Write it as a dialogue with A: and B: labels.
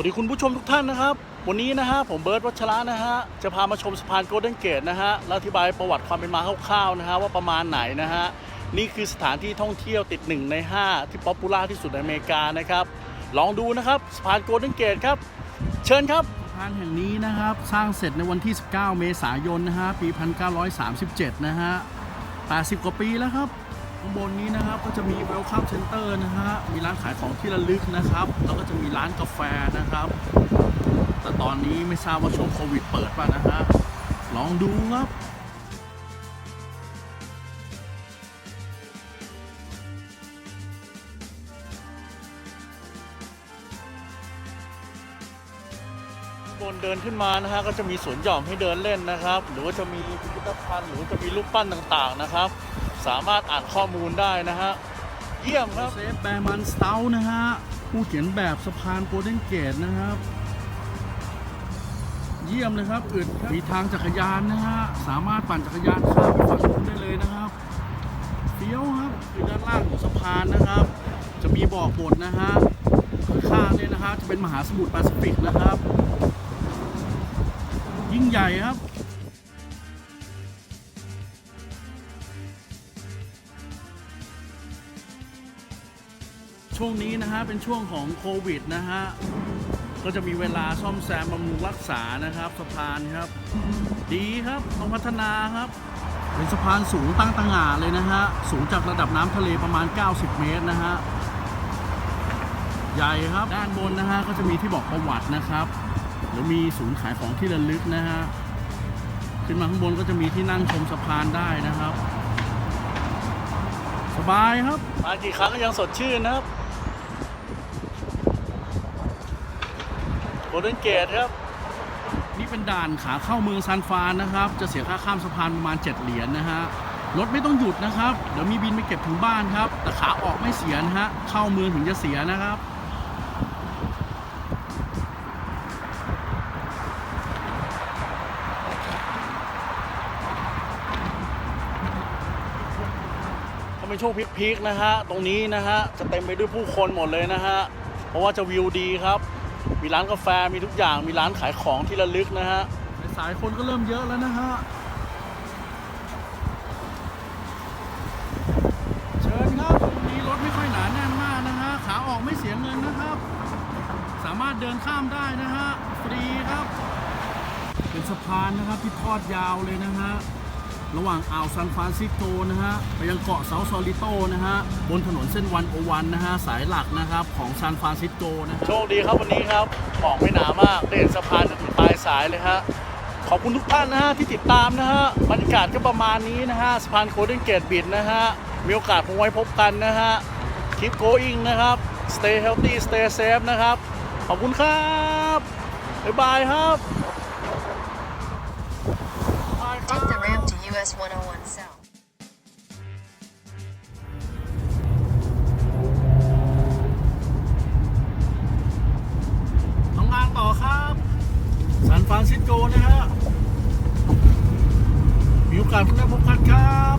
A: วัสดีคุณผู้ชมทุกท่านนะครับ วันนี้นะฮะผมเบิร์ตวัชระนะฮะจะพามาชมสะพานโกลเด้นเกตนะฮะและอธิบายประวัติความเป็นมาคร่าวๆนะฮะว่าประมาณไหนนะฮะนี่คือสถานที่ท่องเที่ยวติดหนึ่งใน 5 ที่ป๊อปปูล่าที่สุดในอเมริกานะครับ ลองดูนะครับสะพานโกลเด้นเกตครับ เชิญครับสะพานแห่งนี้นะครับ สร้างเสร็จในวันที่ 19 เมษายนนะฮะปี 1937 นะฮะ 80 กว่าปีแล้วครับ ข้างบนนี้นะครับก็จะมี Welcome Center นะฮะมีร้านขายของที่ระลึกนะครับ แล้วก็จะมีร้านกาแฟนะครับ แต่ตอนนี้ไม่ทราบว่าช่วงโควิดเปิดป่ะนะฮะลองดูครับบนเดินขึ้นมานะฮะก็จะมีสวนหย่อมให้เดินเล่นนะครับ หรือว่าจะมีพิพิธภัณฑ์หรือว่าจะมีรูปปั้นต่างๆนะครับ สามารถอ่านข้อมูลได้นะฮะ เยี่ยมครับเซฟแบร์มันสเตลนะฮะ ผู้เขียนแบบสะพานโกลเด้นเกตนะครับ เยี่ยมเลยครับอึดครับมีทางจักรยานนะฮะ สามารถปั่นจักรยานข้ามไปฝั่งนู้นได้เลยนะครับเฟี้ยวครับคือด้านล่างของสะพานนะครับ จะมีบ่อบดนะฮะข้างๆเนี่ยนะฮะจะเป็นมหาสมุทรแปซิฟิกนะครับ ยิ่งใหญ่ครับ ช่วงนี้นะฮะเป็นช่วงของโควิดนะฮะก็จะมีเวลาซ่อมแซมบำรุงรักษานะครับสะพานครับ ดีครับต้องพัฒนาครับเป็นสะพานสูงตั้งตางาเลยนะฮะสูงจากระดับน้ำทะเลประมาณ 90 เมตรนะฮะใหญ่ครับด้านบนนะฮะก็จะมีที่บอกประวัตินะครับ หรือมีศูนย์ขายของที่ระลึกนะฮะขึ้นมาข้างบนก็จะมีที่นั่งชมสะพานได้นะครับ สบายครับมากี่ครั้งก็ยังสดชื่นนะครับ โกลเด้นเกตครับ นี่เป็นด่านขาเข้าเมืองซานฟรานนะครับ จะเสียค่าข้ามสะพานประมาณ 7 เหรียญนะฮะ รถไม่ต้องหยุดนะครับ เดี๋ยวมีบินไปเก็บถึงบ้านครับ แต่ขาออกไม่เสียนะฮะ เข้าเมืองถึงจะเสียนะครับถ้าเป็นช่วงพีคๆนะฮะ ตรงนี้นะฮะ จะเต็มไปด้วยผู้คนหมดเลยนะฮะ เพราะว่าจะวิวดีครับ มีร้านกาแฟมีทุกอย่างมีร้านขายของที่ระลึกนะฮะสายคนก็เริ่มเยอะแล้วนะฮะเชิญครับตรงนี้รถไม่ค่อยหนาแน่นมากนะฮะขาออกไม่เสียเงินนะครับ สามารถเดินข้ามได้นะฮะฟรีครับ เป็นสะพานนะครับที่ทอดยาวเลยนะฮะ ระหว่างอ่าวซานฟรานซิสโกนะฮะไปยังเกาะเซาซอลิโตนะฮะบนถนนเส้นวันโอวันนะฮะสายหลักนะครับของซานฟรานซิสโกนะโชคดีครับวันนี้ครับหมอกไม่หนามากได้เห็นสะพานจนถึงปลายสายเลยฮะขอบคุณทุกท่านนะฮะที่ติดตามนะฮะบรรยากาศก็ประมาณนี้นะฮะสะพานโคเดนเกตบิดนะฮะมีโอกาสคงไว้พบกันนะฮะ keep going นะครับ stay healthy stay safe นะครับ ขอบคุณครับบ๊ายบายครับ
B: US 101 South.
A: ทำงานต่อครับซานฟรานซิสโกนะฮะมีโอกาสคุณได้พบกันครับ